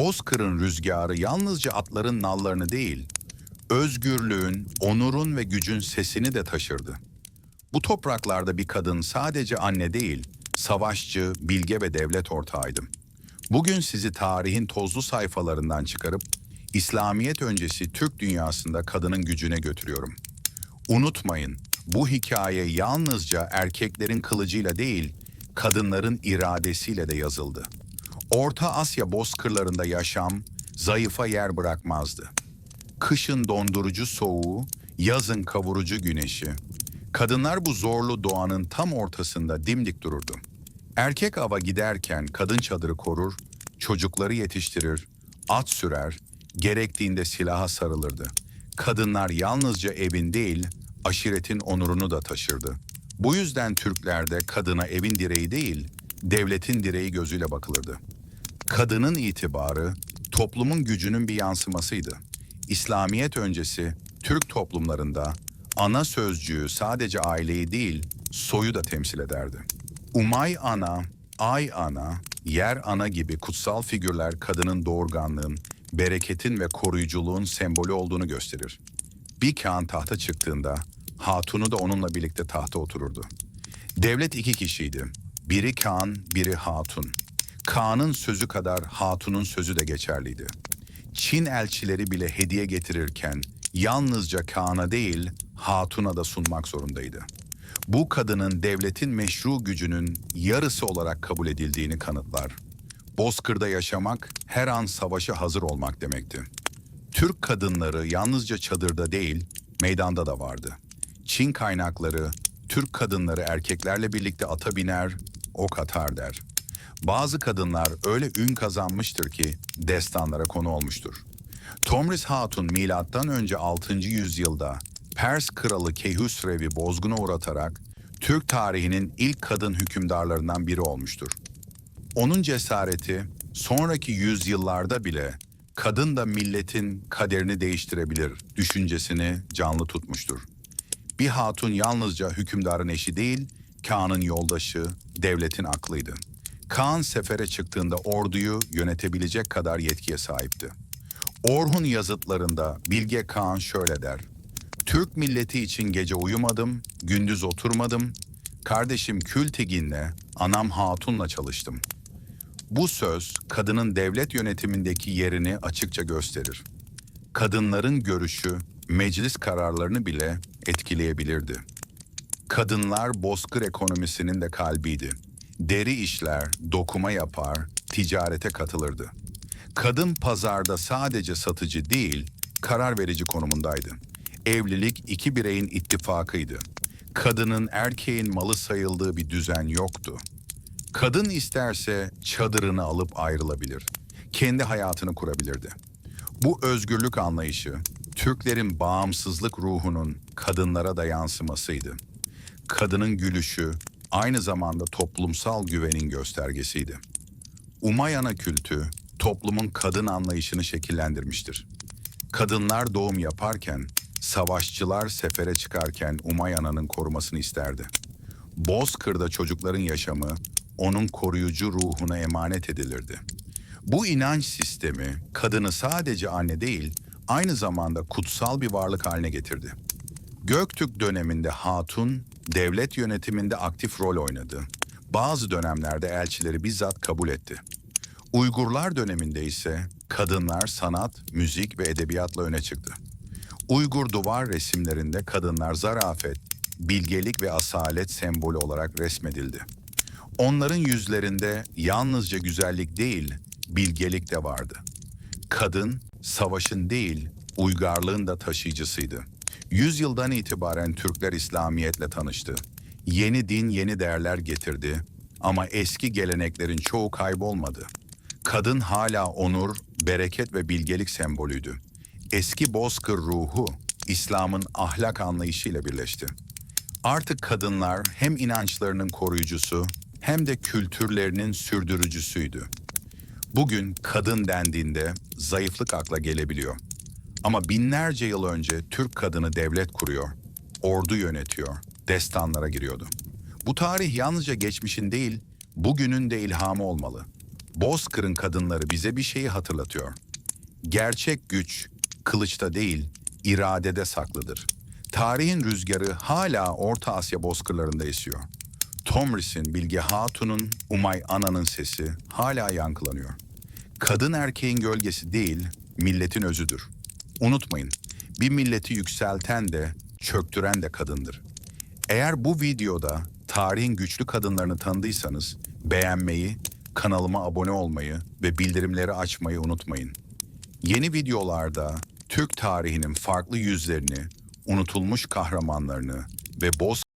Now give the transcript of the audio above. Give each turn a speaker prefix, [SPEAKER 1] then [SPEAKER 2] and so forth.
[SPEAKER 1] Bozkır'ın rüzgarı yalnızca atların nallarını değil, özgürlüğün, onurun ve gücün sesini de taşırdı. Bu topraklarda bir kadın sadece anne değil, savaşçı, bilge ve devlet ortağıydı. Bugün sizi tarihin tozlu sayfalarından çıkarıp İslamiyet öncesi Türk dünyasında kadının gücüne götürüyorum. Unutmayın, bu hikaye yalnızca erkeklerin kılıcıyla değil, kadınların iradesiyle de yazıldı. Orta Asya bozkırlarında yaşam zayıfa yer bırakmazdı. Kışın dondurucu soğuğu, yazın kavurucu güneşi. Kadınlar bu zorlu doğanın tam ortasında dimdik dururdu. Erkek ava giderken kadın çadırı korur, çocukları yetiştirir, at sürer, gerektiğinde silaha sarılırdı. Kadınlar yalnızca evin değil, aşiretin onurunu da taşırdı. Bu yüzden Türklerde kadına evin direği değil, devletin direği gözüyle bakılırdı. Kadının itibarı toplumun gücünün bir yansımasıydı. İslamiyet öncesi Türk toplumlarında ana sözcüğü sadece aileyi değil, soyu da temsil ederdi. Umay ana, ay ana, yer ana gibi kutsal figürler kadının doğurganlığın, bereketin ve koruyuculuğun sembolü olduğunu gösterir. Bir kağan tahta çıktığında hatunu da onunla birlikte tahta otururdu. Devlet iki kişiydi. Biri Kaan, biri Hatun. Kaan'ın sözü kadar Hatun'un sözü de geçerliydi. Çin elçileri bile hediye getirirken yalnızca Kaan'a değil Hatun'a da sunmak zorundaydı. Bu kadının devletin meşru gücünün yarısı olarak kabul edildiğini kanıtlar. Bozkır'da yaşamak her an savaşa hazır olmak demekti. Türk kadınları yalnızca çadırda değil, meydanda da vardı. Çin kaynakları Türk kadınları erkeklerle birlikte ata biner, ok atar der. Bazı kadınlar öyle ün kazanmıştır ki destanlara konu olmuştur. Tomris Hatun milattan önce 6. yüzyılda Pers kralı Kehüsrev'i bozguna uğratarak Türk tarihinin ilk kadın hükümdarlarından biri olmuştur. Onun cesareti sonraki yüzyıllarda bile kadın da milletin kaderini değiştirebilir düşüncesini canlı tutmuştur. Bir hatun yalnızca hükümdarın eşi değil, Kaan'ın yoldaşı, devletin aklıydı. Kaan sefere çıktığında orduyu yönetebilecek kadar yetkiye sahipti. Orhun yazıtlarında Bilge Kaan şöyle der. Türk milleti için gece uyumadım, gündüz oturmadım. Kardeşim Kültegin'le, anam Hatun'la çalıştım. Bu söz kadının devlet yönetimindeki yerini açıkça gösterir. Kadınların görüşü meclis kararlarını bile etkileyebilirdi. Kadınlar bozkır ekonomisinin de kalbiydi. Deri işler, dokuma yapar, ticarete katılırdı. Kadın pazarda sadece satıcı değil, karar verici konumundaydı. Evlilik iki bireyin ittifakıydı. Kadının erkeğin malı sayıldığı bir düzen yoktu. Kadın isterse çadırını alıp ayrılabilir. Kendi hayatını kurabilirdi. Bu özgürlük anlayışı Türklerin bağımsızlık ruhunun kadınlara da yansımasıydı. Kadının gülüşü aynı zamanda toplumsal güvenin göstergesiydi. Umayana kültü toplumun kadın anlayışını şekillendirmiştir. Kadınlar doğum yaparken, savaşçılar sefere çıkarken Umayana'nın korumasını isterdi. Bozkır'da çocukların yaşamı onun koruyucu ruhuna emanet edilirdi. Bu inanç sistemi kadını sadece anne değil, aynı zamanda kutsal bir varlık haline getirdi. Göktürk döneminde hatun, devlet yönetiminde aktif rol oynadı. Bazı dönemlerde elçileri bizzat kabul etti. Uygurlar döneminde ise kadınlar sanat, müzik ve edebiyatla öne çıktı. Uygur duvar resimlerinde kadınlar zarafet, bilgelik ve asalet sembolü olarak resmedildi. Onların yüzlerinde yalnızca güzellik değil, bilgelik de vardı. Kadın, savaşın değil, uygarlığın da taşıyıcısıydı. Yüzyıldan itibaren Türkler İslamiyetle tanıştı. Yeni din, yeni değerler getirdi ama eski geleneklerin çoğu kaybolmadı. Kadın hala onur, bereket ve bilgelik sembolüydü. Eski bozkır ruhu, İslam'ın ahlak anlayışıyla birleşti. Artık kadınlar hem inançlarının koruyucusu hem de kültürlerinin sürdürücüsüydü. Bugün kadın dendiğinde zayıflık akla gelebiliyor. Ama binlerce yıl önce Türk kadını devlet kuruyor, ordu yönetiyor, destanlara giriyordu. Bu tarih yalnızca geçmişin değil, bugünün de ilhamı olmalı. Bozkır'ın kadınları bize bir şeyi hatırlatıyor. Gerçek güç kılıçta değil, iradede saklıdır. Tarihin rüzgarı hala Orta Asya bozkırlarında esiyor. Tomris'in, Bilge Hatun'un, Umay Ana'nın sesi hala yankılanıyor. Kadın erkeğin gölgesi değil, milletin özüdür. Unutmayın, bir milleti yükselten de, çöktüren de kadındır. Eğer bu videoda tarihin güçlü kadınlarını tanıdıysanız beğenmeyi, kanalıma abone olmayı ve bildirimleri açmayı unutmayın. Yeni videolarda Türk tarihinin farklı yüzlerini, unutulmuş kahramanlarını ve boz